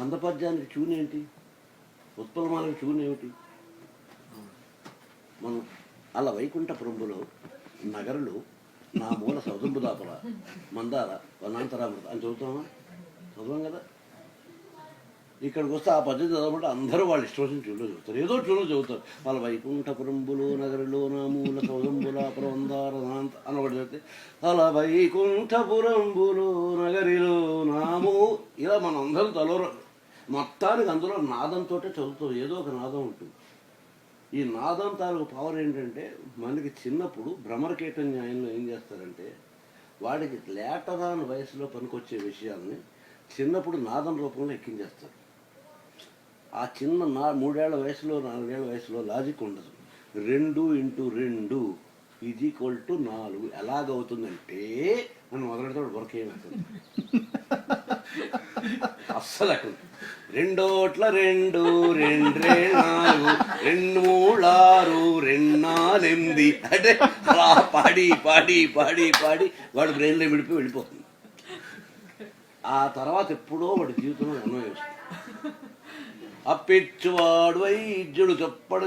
అందపద్యానికి tune ఏంటి ఉత్పలమాలకు tune ఏమిటి మనం అలా వైకుంఠ వైకుంఠపురంబులో నగరులు నా మూల సౌదంబు దాపల మందార వనాంతరామృత అని చదువుతామా? చదవం కదా? ఇక్కడికి వస్తే ఆ పద్ధతి చదవమంటే అందరూ వాళ్ళు ఇష్టం వచ్చిన చదువుతారు. ఏదో చూడలో చదువుతారు. వాళ్ళ వైకుంఠపురంబులు నగరులో నామూల సౌదంబులాపుర వందార అని ఒకటి చదివితే అలా వైకుంఠపురంబులు నగరిలో నాము ఇలా మనం అందరం తలోర మొత్తానికి అందులో నాదంతో చదువుతాం ఏదో ఒక నాదం ఉంటుంది. ఈ నాదం తాలూకు పవర్ ఏంటంటే మనకి చిన్నప్పుడు భ్రమరకీట న్యాయంలో ఏం చేస్తారంటే వాడికి లేటరాని వయసులో పనికొచ్చే విషయాల్ని చిన్నప్పుడు నాదం రూపంలో ఎక్కించేస్తారు. ఆ చిన్న నా మూడేళ్ళ వయసులో నాలుగేళ్ళ వయసులో లాజిక్ ఉండదు. రెండు ఇంటూ రెండు ఇది ఈక్వల్ టు నాలుగు. ఎలాగవుతుందంటే అని మొదలెడతాడు వర్క్ ఏమవుతుంది అస్సలు అక్కడ రెండోట్ల రెండు రెండు నాలుగు రెండు మూడారు రెండు నాలుగు అంటే అలా పాడి పాడి పాడి పాడి. వాడు బ్రెయిన్లో విడిపోయి వెళ్ళిపోతుంది. ఆ తర్వాత ఎప్పుడో వాడి జీవితంలో అన్వయం ఆ పిచ్చివాడు వైద్యుడు చెప్పడు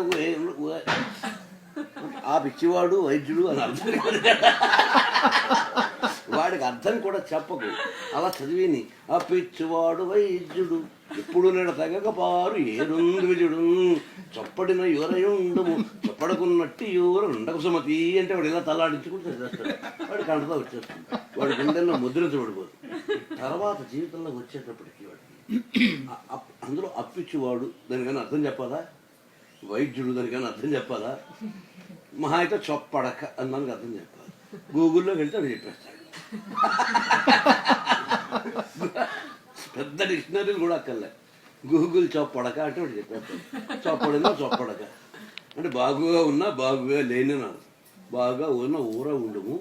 ఆ పిచ్చివాడు వైద్యుడు అని అర్థం. కాదు. అర్థం కూడా చెప్పకు. అలా చదివిని ఆ పిచ్చివాడు వైద్యుడు. ఎప్పుడు నేను తగక పారు ఏరుంది విజుడు. చప్పడిన యువరయుండము చొప్పడుకున్నట్టు యువరు ఉండకు సుమతి అంటే వాడు ఇలా తలాడించుకుంటూ చదివేస్తాడు. వాడు కంటతో వచ్చేస్తుంది. వాడు గుండెల్లో ముద్రించబడిపోదు తర్వాత జీవితంలో వచ్చేటప్పటికి వాడికి అప్- అందులో అప్పిచ్చువాడు దానికన్నా అర్థం చెప్పాలా? వైద్యుడు దానికన్నా అర్థం చెప్పాలా? మహా అయితే చొప్పడక అని దానికి అర్థం చెప్పాలి. గూగుల్లోకి వెళ్తే అది చెప్పేస్తాడు. పెద్ద డిక్షనరీలు కూడా అక్కర్లే. గూగుల్ చొప్పడక అంటే వాడు చెప్పేస్తాడు చొప్పడినా చొప్పడక. అంటే బాగుగా ఉన్నా బాగుగా లేని బాగా ఉన్న ఊర ఉండము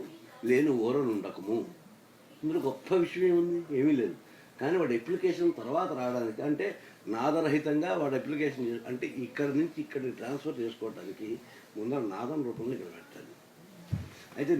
లేని ఊర ఉండకము. ఇందులో గొప్ప విషయం ఏముంది? ఏమీ లేదు. కానీ వాడి అప్లికేషన్ తర్వాత రావడానికి అంటే నాదరహితంగా వాడి అప్లికేషన్ అంటే ఇక్కడి నుంచి ఇక్కడికి ట్రాన్స్ఫర్ చేసుకోవడానికి ముందర నాదం రూపంలో ఇక్కడ పెట్టాలి. అయితే